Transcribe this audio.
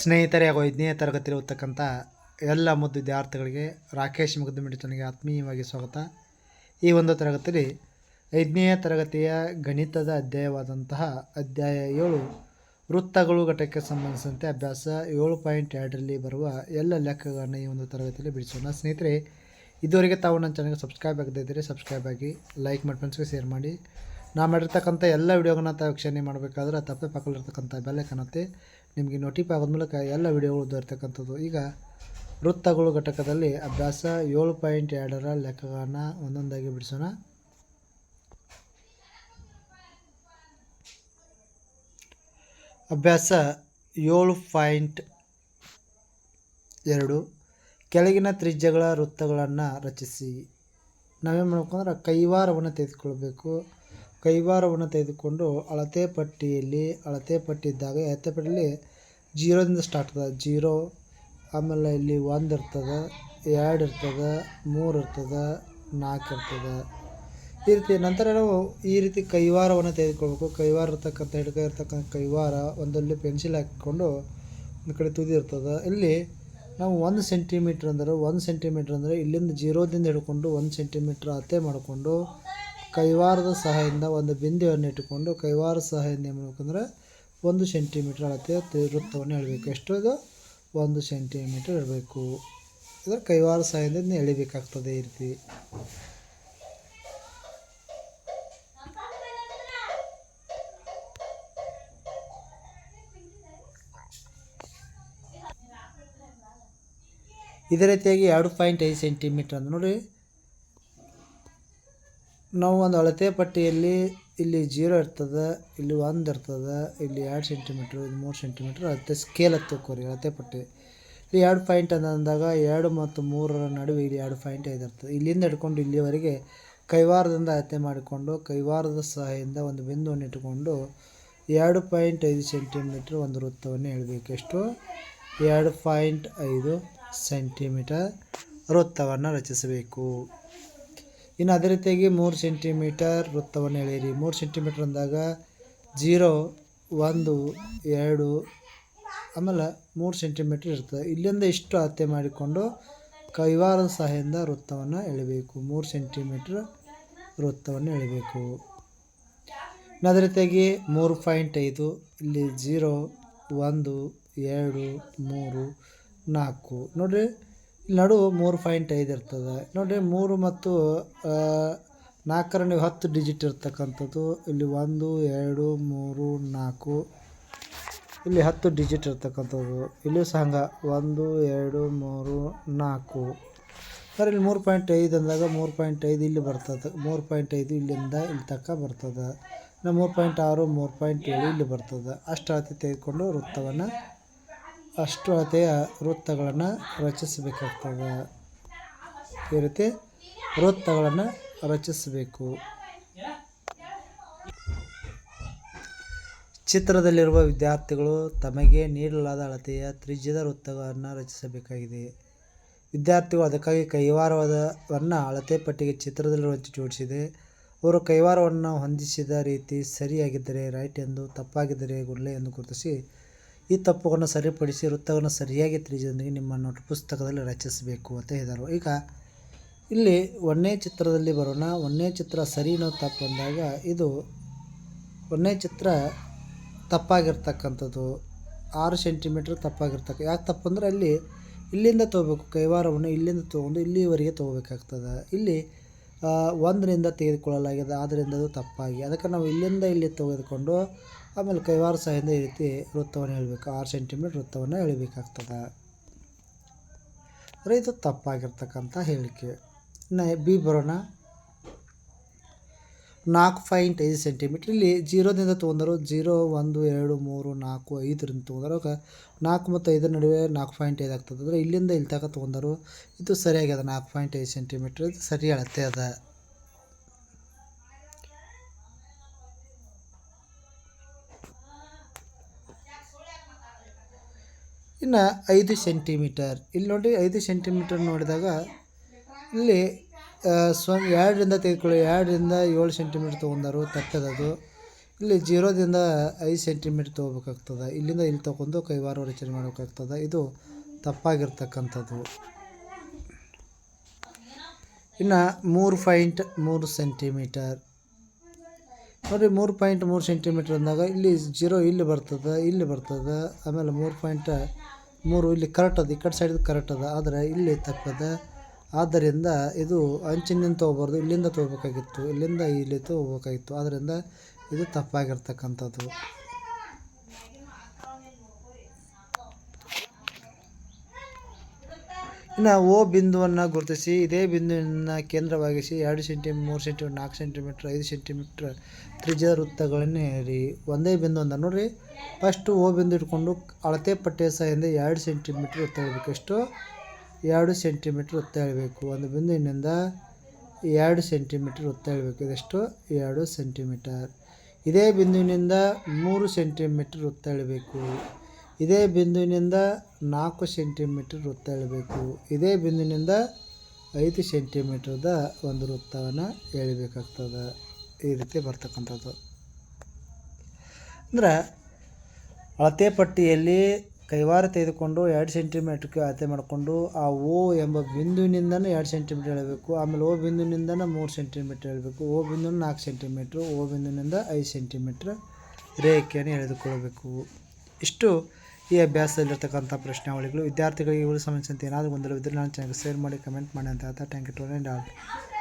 ಸ್ನೇಹಿತರೆ ಹಾಗೂ ಐದನೇ ತರಗತಿಯಲ್ಲಿ ಓದ್ತಕ್ಕಂಥ ಎಲ್ಲ ಮುದ್ದು ವಿದ್ಯಾರ್ಥಿಗಳಿಗೆ ರಾಕೇಶ್ ಮುಗ್ದು ಮಿಡಿತನಿಗೆ ಆತ್ಮೀಯವಾಗಿ ಸ್ವಾಗತ. ಈ ಒಂದು ತರಗತಿಯಲ್ಲಿ ಐದನೇ ತರಗತಿಯ ಗಣಿತದ ಅಧ್ಯಾಯವಾದಂತಹ ಅಧ್ಯಾಯ ಏಳು ವೃತ್ತಗಳು ಘಟಕಕ್ಕೆ ಸಂಬಂಧಿಸಿದಂತೆ ಅಭ್ಯಾಸ ಏಳು ಪಾಯಿಂಟ್ ಎರಡರಲ್ಲಿ ಬರುವ ಎಲ್ಲ ಲೆಕ್ಕಗಳನ್ನು ಈ ಒಂದು ತರಗತಿಯಲ್ಲಿ ಬಿಡಿಸೋಣ. ಸ್ನೇಹಿತರೆ, ಇದುವರೆಗೆ ತಾವು ನನ್ನ ಚಾನಲ್ಗೆ ಸಬ್ಸ್ಕ್ರೈಬ್ ಆಗದೇ ಇದ್ದರೆ ಸಬ್ಸ್ಕ್ರೈಬ್ ಆಗಿ, ಲೈಕ್ ಮಾಡಿ ಫ್ರೆಂಡ್ಸ್ಗೆ ಶೇರ್ ಮಾಡಿ. ನಾವು ಮಾಡಿರ್ತಕ್ಕಂಥ ಎಲ್ಲ ವಿಡಿಯೋಗಳನ್ನ ತಾವು ವೀಕ್ಷಣೆ ಮಾಡಬೇಕಾದ್ರೆ ತಪ್ಪೆ ಪಕ್ಕದಲ್ಲಿರ್ತಕ್ಕಂಥ ಬೆಲೆ ಕಾಣುತ್ತೆ ನಿಮಗೆ ನೋಟಿಫೈ ಆಗೋದ ಮೂಲಕ ಎಲ್ಲ ವಿಡಿಯೋಗಳು ದೊರೆತಕ್ಕಂಥದ್ದು. ಈಗ ವೃತ್ತಗಳು ಘಟಕದಲ್ಲಿ ಅಭ್ಯಾಸ ಏಳು ಪಾಯಿಂಟ್ ಎರಡರ ಲೆಕ್ಕಗಳನ್ನು ಒಂದೊಂದಾಗಿ ಬಿಡಿಸೋಣ. ಅಭ್ಯಾಸ ಏಳು ಪಾಯಿಂಟ್ ಎರಡು. ಕೆಳಗಿನ ತ್ರಿಜ್ಯಗಳ ವೃತ್ತಗಳನ್ನು ರಚಿಸಿ. ನಾವೇನು ಮಾಡ್ಬೇಕಂದ್ರೆ ಕೈವಾರವನ್ನು ತೆಗೆದುಕೊಳ್ಬೇಕು. ಕೈವಾರವನ್ನು ತೆಗೆದುಕೊಂಡು ಅಳತೆ ಪಟ್ಟಿಯಲ್ಲಿ, ಅಳತೆ ಪಟ್ಟಿ ಇದ್ದಾಗ ಅಳತೆ ಪಟ್ಟಿಯಲ್ಲಿ ಜೀರೋದಿಂದ ಸ್ಟಾರ್ಟ್ ಆಗ್ತದೆ. ಜೀರೋ, ಆಮೇಲೆ ಇಲ್ಲಿ ಒಂದು ಇರ್ತದೆ, ಎರಡು ಇರ್ತದೆ, ಮೂರು ಇರ್ತದೆ, ನಾಲ್ಕು ಇರ್ತದೆ. ಈ ರೀತಿ ನಂತರ ನಾವು ಈ ರೀತಿ ಕೈವಾರವನ್ನು ತೆಗೆದುಕೊಳ್ಬೇಕು. ಕೈವಾರ ಇರ್ತಕ್ಕಂಥ, ಹಿಡ್ಕ ಇರ್ತಕ್ಕಂಥ ಕೈವಾರ ಒಂದಲ್ಲಿ ಪೆನ್ಸಿಲ್ ಹಾಕಿಕೊಂಡು ಒಂದು ಕಡೆ ತುದಿ ಇರ್ತದೆ. ಇಲ್ಲಿ ನಾವು ಒಂದು ಸೆಂಟಿಮೀಟ್ರ್ ಅಂದ್ರೆ, ಒಂದು ಸೆಂಟಿಮೀಟ್ರ್ ಅಂದರೆ ಇಲ್ಲಿಂದ ಜೀರೋದಿಂದ ಹಿಡ್ಕೊಂಡು ಒಂದು ಸೆಂಟಿಮೀಟ್ರ್ ಅಳತೆ ಮಾಡಿಕೊಂಡು ಕೈವಾರದ ಸಹಾಯದಿಂದ ಒಂದು ಬಿಂದುವನ್ನು ಇಟ್ಟುಕೊಂಡು ಕೈವಾರ ಸಹಾಯದಿಂದ ಏನು ಒಂದು ಸೆಂಟಿಮೀಟ್ರ್ ಅಳತೆ ತಿ- ವೃತ್ತವನ್ನು ಎಳಿಬೇಕು. ಎಷ್ಟು ಇದು ಒಂದು ಸೆಂಟಿಮೀಟ್ರ್ ಇರಬೇಕು ಅಂದರೆ ಕೈವಾರ ಸಹಾಯದಿಂದ ಎಳಿಬೇಕಾಗ್ತದೆ ಈ ರೀತಿ. ಇದೇ ರೀತಿಯಾಗಿ ಎರಡು ಪಾಯಿಂಟ್ ಐದು ಸೆಂಟಿಮೀಟ್ರ್ ಅಂದ್ರೆ ನೋಡಿ ನಾವು ಒಂದು ಅಳತೆ ಪಟ್ಟಿಯಲ್ಲಿ ಇಲ್ಲಿ ಜೀರೋ ಇರ್ತದೆ, ಇಲ್ಲಿ ಒಂದು ಇರ್ತದೆ, ಇಲ್ಲಿ ಎರಡು ಸೆಂಟಿಮೀಟ್ರ್ ಇದು ಮೂರು ಸೆಂಟಿಮೀಟ್ರ್ ಅಳತೆ ಸ್ಕೇಲ್ ಹತ್ತಕೋರಿ ಅಳತೆ ಪಟ್ಟಿ. ಇಲ್ಲಿ ಎರಡು ಪಾಯಿಂಟ್ ಅಂತ ಅಂದಾಗ ಎರಡು ಮತ್ತು ಮೂರರ ನಡುವೆ ಇಲ್ಲಿ ಎರಡು ಪಾಯಿಂಟ್ ಐದು ಇರ್ತದೆ. ಇಲ್ಲಿಂದ ಹಿಡ್ಕೊಂಡು ಇಲ್ಲಿವರೆಗೆ ಕೈವಾರದಿಂದ ಅಳತೆ ಮಾಡಿಕೊಂಡು ಕೈವಾರದ ಸಹಾಯದಿಂದ ಒಂದು ಬಿಂದುವನ್ನು ಇಟ್ಟುಕೊಂಡು ಎರಡು ಪಾಯಿಂಟ್ ಐದು ಸೆಂಟಿಮೀಟ್ರ್ ಒಂದು ವೃತ್ತವನ್ನು ಹೇಳಬೇಕು ಎಷ್ಟು? ಎರಡು ಪಾಯಿಂಟ್ ಐದು ಸೆಂಟಿಮೀಟರ್ ವೃತ್ತವನ್ನು ರಚಿಸಬೇಕು. ಇನ್ನು ಅದೇ ರೀತಿಯಾಗಿ ಮೂರು ಸೆಂಟಿಮೀಟರ್ ವೃತ್ತವನ್ನು ಎಳೆಯಿರಿ. ಮೂರು ಸೆಂಟಿಮೀಟ್ರ್ ಅಂದಾಗ ಜೀರೋ, ಒಂದು, ಎರಡು, ಆಮೇಲೆ ಮೂರು ಸೆಂಟಿಮೀಟ್ರ್ ಇರ್ತದೆ. ಇಲ್ಲಿಂದ ಇಷ್ಟು ಅಳತೆ ಮಾಡಿಕೊಂಡು ಕೈವಾರದ ಸಹಾಯದಿಂದ ವೃತ್ತವನ್ನು ಎಳಿಬೇಕು. ಮೂರು ಸೆಂಟಿಮೀಟ್ರ್ ವೃತ್ತವನ್ನು ಎಳಿಬೇಕು. ಅದೇ ರೀತಿಯಾಗಿ ಮೂರು ಪಾಯಿಂಟ್ ಐದು, ಇಲ್ಲಿ ಜೀರೋ, ಒಂದು, ಎರಡು, ಮೂರು, ನಾಲ್ಕು. ನೋಡಿರಿ ಇಲ್ಲಿ ಮೂರು ಪಾಯಿಂಟ್ ಐದು ಇರ್ತದೆ. ನೋಡಿರಿ, ಮೂರು ಮತ್ತು ನಾಲ್ಕರ ನೀವು ಹತ್ತು ಡಿಜಿಟ್ ಇರ್ತಕ್ಕಂಥದ್ದು. ಇಲ್ಲಿ ಒಂದು, ಎರಡು, ಮೂರು, ನಾಲ್ಕು. ಇಲ್ಲಿ ಹತ್ತು ಡಿಜಿಟ್ ಇರ್ತಕ್ಕಂಥದ್ದು. ಇಲ್ಲಿ ಸಹ ಹಂಗೆ. ಒಂದು, ಎರಡು, ಮೂರು, ನಾಲ್ಕು. ಸರ್, ಇಲ್ಲಿ ಮೂರು ಪಾಯಿಂಟ್ ಐದು ಅಂದಾಗ ಮೂರು ಪಾಯಿಂಟ್ ಐದು ಇಲ್ಲಿ ಬರ್ತದೆ. ಮೂರು ಪಾಯಿಂಟ್ ಐದು ಇಲ್ಲಿಂದ ಇಲ್ಲಿ ತಕ್ಕ ಬರ್ತದೆ. ಇನ್ನು ಮೂರು ಪಾಯಿಂಟ್ ಆರು, ಮೂರು ಪಾಯಿಂಟ್ ಏಳು ಇಲ್ಲಿ ಬರ್ತದೆ. ಅಷ್ಟು ಅಳತೆ ತೆಗೆದುಕೊಂಡು ವೃತ್ತವನ್ನು ಅಷ್ಟು ಅಳತೆಯ ವೃತ್ತಗಳನ್ನು ರಚಿಸಬೇಕಾಗ್ತದೆ. ಈ ರೀತಿ ವೃತ್ತಗಳನ್ನು ರಚಿಸಬೇಕು. ಚಿತ್ರದಲ್ಲಿರುವ ವಿದ್ಯಾರ್ಥಿಗಳು ತಮಗೆ ನೀಡಲಾದ ಅಳತೆಯ ತ್ರಿಜ್ಯದ ವೃತ್ತಗಳನ್ನು ರಚಿಸಬೇಕಾಗಿದೆ. ವಿದ್ಯಾರ್ಥಿಗಳು ಅದಕ್ಕಾಗಿ ಕೈವಾರವನ್ನು ಅಳತೆ ಪಟ್ಟಿಗೆ ಚಿತ್ರದಲ್ಲಿರುವಂತೆ ಜೋಡಿಸಿದೆ. ಅವರು ಕೈವಾರವನ್ನು ಹೊಂದಿಸಿದ ರೀತಿ ಸರಿಯಾಗಿದ್ದರೆ ರೈಟ್ ಎಂದು, ತಪ್ಪಾಗಿದ್ದರೆ ಗುಳ್ಳೆ ಎಂದು ಗುರುತಿಸಿ ಈ ತಪ್ಪುಗಳನ್ನು ಸರಿಪಡಿಸಿ ವೃತ್ತವನ್ನು ಸರಿಯಾಗಿ ತಿಳಿಸಿದೊಂದಿಗೆ ನಿಮ್ಮ ನೋಟ್ ಪುಸ್ತಕದಲ್ಲಿ ರಚಿಸಬೇಕು ಅಂತ ಹೇಳಿದರು. ಈಗ ಇಲ್ಲಿ ಒಂದನೇ ಚಿತ್ರದಲ್ಲಿ ಬರೋಣ. ಒಂದನೇ ಚಿತ್ರ ಸರಿನೋ ತಪ್ಪು ಅಂದಾಗ ಇದು ಒಂದೇ ಚಿತ್ರ ತಪ್ಪಾಗಿರ್ತಕ್ಕಂಥದ್ದು. ಆರು ಸೆಂಟಿಮೀಟ್ರ್ ತಪ್ಪಾಗಿರ್ತಕ್ಕ, ಯಾಕೆ ತಪ್ಪು ಅಂದರೆ ಅಲ್ಲಿ ಇಲ್ಲಿಂದ ತೊಗೋಬೇಕು, ಕೈವಾರವನ್ನು ಇಲ್ಲಿಂದ ತೊಗೊಂಡು ಇಲ್ಲಿವರೆಗೆ ತೊಗೋಬೇಕಾಗ್ತದೆ. ಇಲ್ಲಿ ಒಂದರಿಂದ ತೆಗೆದುಕೊಳ್ಳಲಾಗಿದೆ ಆದ್ದರಿಂದ ಅದು ತಪ್ಪಾಗಿ. ಅದಕ್ಕೆ ನಾವು ಇಲ್ಲಿಂದ ಇಲ್ಲಿ ತೆಗೆದುಕೊಂಡು ಆಮೇಲೆ ಕೈವಾರ ಸಹಾಯದಿಂದ ಈ ರೀತಿ ವೃತ್ತವನ್ನು ಎಳಿಬೇಕು. ಆರು ಸೆಂಟಿಮೀಟ್ರ್ ವೃತ್ತವನ್ನು ಎಳಿಬೇಕಾಗ್ತದೆ. ಅಂದರೆ ಇದು ತಪ್ಪಾಗಿರ್ತಕ್ಕಂಥ ಹೇಳಿಕೆ. ಇನ್ನು ಬಿ ಬರೋಣ. ನಾಲ್ಕು ಪಾಯಿಂಟ್ ಐದು ಸೆಂಟಿಮೀಟ್ರ್. ಇಲ್ಲಿ ಜೀರೋದಿಂದ ತೊಗೊಂಡರು ಜೀರೋ, ಒಂದು, ಎರಡು, ಮೂರು, ನಾಲ್ಕು, ಐದರಿಂದ ತೊಗೊಂಡರು ನಾಲ್ಕು ಮತ್ತು ಐದರ ನಡುವೆ ನಾಲ್ಕು ಪಾಯಿಂಟ್ ಐದು ಆಗ್ತದೆ. ಅಂದರೆ ಇಲ್ಲಿಂದ ಇಲ್ಲಿ ತನಕ ತೊಗೊಂಡರು ಇದು ಸರಿಯಾಗಿದೆ. ನಾಲ್ಕು ಪಾಯಿಂಟ್ ಐದು ಸೆಂಟಿಮೀಟ್ರ್ ಇದು ಸರಿ ಅಳತೆ ಅದ. ಇನ್ನು ಐದು ಸೆಂಟಿಮೀಟರ್. ಇಲ್ಲಿ ನೋಡಿ ಐದು ಸೆಂಟಿಮೀಟರ್ ನೋಡಿದಾಗ ಇಲ್ಲಿ ಸ್ವ ಎರಡರಿಂದ ತೆಗೆದುಕೊಳ್ಳಿ, ಎರಡರಿಂದ ಏಳು ಸೆಂಟಿಮೀಟರ್ ತೊಗೊಂಡರು ತಕ್ಕದದು. ಇಲ್ಲಿ ಜೀರೋದಿಂದ ಐದು ಸೆಂಟಿಮೀಟರ್ ತೊಗೋಬೇಕಾಗ್ತದೆ. ಇಲ್ಲಿಂದ ಇಲ್ಲಿ ತೊಗೊಂಡು ಕೈವಾರ ರಚನೆ ಮಾಡಬೇಕಾಗ್ತದೆ. ಇದು ತಪ್ಪಾಗಿರ್ತಕ್ಕಂಥದ್ದು. ಇನ್ನು ಮೂರು ಪಾಯಿಂಟ್ ಮೂರು ಸೆಂಟಿಮೀಟರ್. ನೋಡಿ, ಮೂರು ಪಾಯಿಂಟ್ ಮೂರು ಸೆಂಟಿಮೀಟ್ರ್ ಅಂದಾಗ ಇಲ್ಲಿ ಜೀರೋ ಇಲ್ಲಿ ಬರ್ತದೆ ಇಲ್ಲಿ ಬರ್ತದೆ, ಆಮೇಲೆ ಮೂರು ಪಾಯಿಂಟ್ ಮೂರು ಇಲ್ಲಿ ಕರೆಕ್ಟ್ ಅದ, ಈ ಕಡೆ ಸೈಡ್ ಕರೆಕ್ಟ್ ಅದ, ಆದರೆ ಇಲ್ಲಿ ತಪ್ಪದ. ಆದ್ದರಿಂದ ಇದು ಅಂಚಿನಿಂದ ತೊಗೋಬಾರ್ದು, ಇಲ್ಲಿಂದ ತೊಗೋಬೇಕಾಗಿತ್ತು, ಇಲ್ಲಿಂದ ಇಲ್ಲಿ ತೊಗೋಬೇಕಾಗಿತ್ತು. ಆದ್ದರಿಂದ ಇದು ತಪ್ಪಾಗಿರ್ತಕ್ಕಂಥದ್ದು. ಇನ್ನು ಓ ಬಿಂದುವನ್ನು ಗುರುತಿಸಿ, ಇದೇ ಬಿಂದುವಿನ ಕೇಂದ್ರವಾಗಿಸಿ ಎರಡು ಸೆಂಟಿಮೀಟರ್ ಮೂರು ಸೆಂಟಿಮೀಟರ್, ನಾಲ್ಕು ಸೆಂಟಿಮೀಟ್ರ್, ಐದು ಸೆಂಟಿಮೀಟ್ರ್ ತ್ರಿಜ್ಯದ ವೃತ್ತಗಳನ್ನು ಹೇಳಿ ಒಂದೇ ಬಿಂದು ಅಂತ ನೋಡ್ರಿ ಫಸ್ಟು ಓ ಬಿಂದು ಇಟ್ಕೊಂಡು ಅಳತೆ ಪಟ್ಟಿಯ ಸಹಾಯದಿಂದ ಎರಡು ಸೆಂಟಿಮೀಟ್ರ್ ವೃತ್ತ ಹೇಳಬೇಕು ಎಷ್ಟು? ಎರಡು ಸೆಂಟಿಮೀಟ್ರ್ ವೃತ್ತ ಹೇಳಬೇಕು ಒಂದು ಬಿಂದುವಿನಿಂದ ಎರಡು ಸೆಂಟಿಮೀಟ್ರ್ ವೃತ್ತ ಹೇಳಬೇಕು ಇದೆಷ್ಟು? ಎರಡು ಸೆಂಟಿಮೀಟರ್. ಇದೇ ಬಿಂದುವಿನಿಂದ ಮೂರು ಸೆಂಟಿಮೀಟ್ರ್ ವೃತ್ತ ಎಳಿಬೇಕು ಇದೇ ಬಿಂದುವಿನಿಂದ ನಾಲ್ಕು ಸೆಂಟಿಮೀಟ್ರ್ ವೃತ್ತ ಎಳಿಬೇಕು. ಇದೇ ಬಿಂದುವಿನಿಂದ ಐದು ಸೆಂಟಿಮೀಟ್ರದ ಒಂದು ವೃತ್ತವನ್ನು ಎಳಿಬೇಕಾಗ್ತದೆ. ಈ ರೀತಿ ಬರ್ತಕ್ಕಂಥದ್ದು. ಅಂದ್ರೆ ಅಳತೆ ಪಟ್ಟಿಯಲ್ಲಿ ಕೈವಾರ ತೆಗೆದುಕೊಂಡು ಎರಡು ಸೆಂಟಿಮೀಟ್ರ್ಗೆ ಅಳತೆ ಮಾಡಿಕೊಂಡು ಆ ಓ ಎಂಬ ಬಿಂದುವಿನಿಂದನೂ ಎರಡು ಸೆಂಟಿಮೀಟ್ರ್ ಎಳಬೇಕು. ಆಮೇಲೆ ಓ ಬಿಂದುವಿನಿಂದನೂ ಮೂರು ಸೆಂಟಿಮೀಟ್ರ್ ಎಳಬೇಕು. ಓ ಬಿಂದು ನಾಲ್ಕು ಸೆಂಟಿಮೀಟ್ರು, ಓ ಬಿಂದುವಿನಿಂದ ಐದು ಸೆಂಟಿಮೀಟ್ರ್ ರೇಖೆಯನ್ನು ಎಳೆದುಕೊಳ್ಳಬೇಕು. ಇಷ್ಟು ಈ ಅಭ್ಯಾಸದಲ್ಲಿರ್ತಕ್ಕಂಥ ಪ್ರಶ್ನಾವಳಿಗಳು. ವಿದ್ಯಾರ್ಥಿಗಳಿಗೆ ಇವುಗಳಿಗೆ ಸಂಬಂಧಿಸಿದಂತೆ ಏನಾದರೂ ಗೊಂದಲವಿದ್ದರೆ ನಾನು ಚಾನಲ್ಗೆ ಶೇರ್ ಮಾಡಿ ಕಮೆಂಟ್ ಮಾಡಿ ಅಂತ ಹೇಳ್ತಾ ಟ್ಯಾಂಕ್ ಯು ಟು ಆಲ್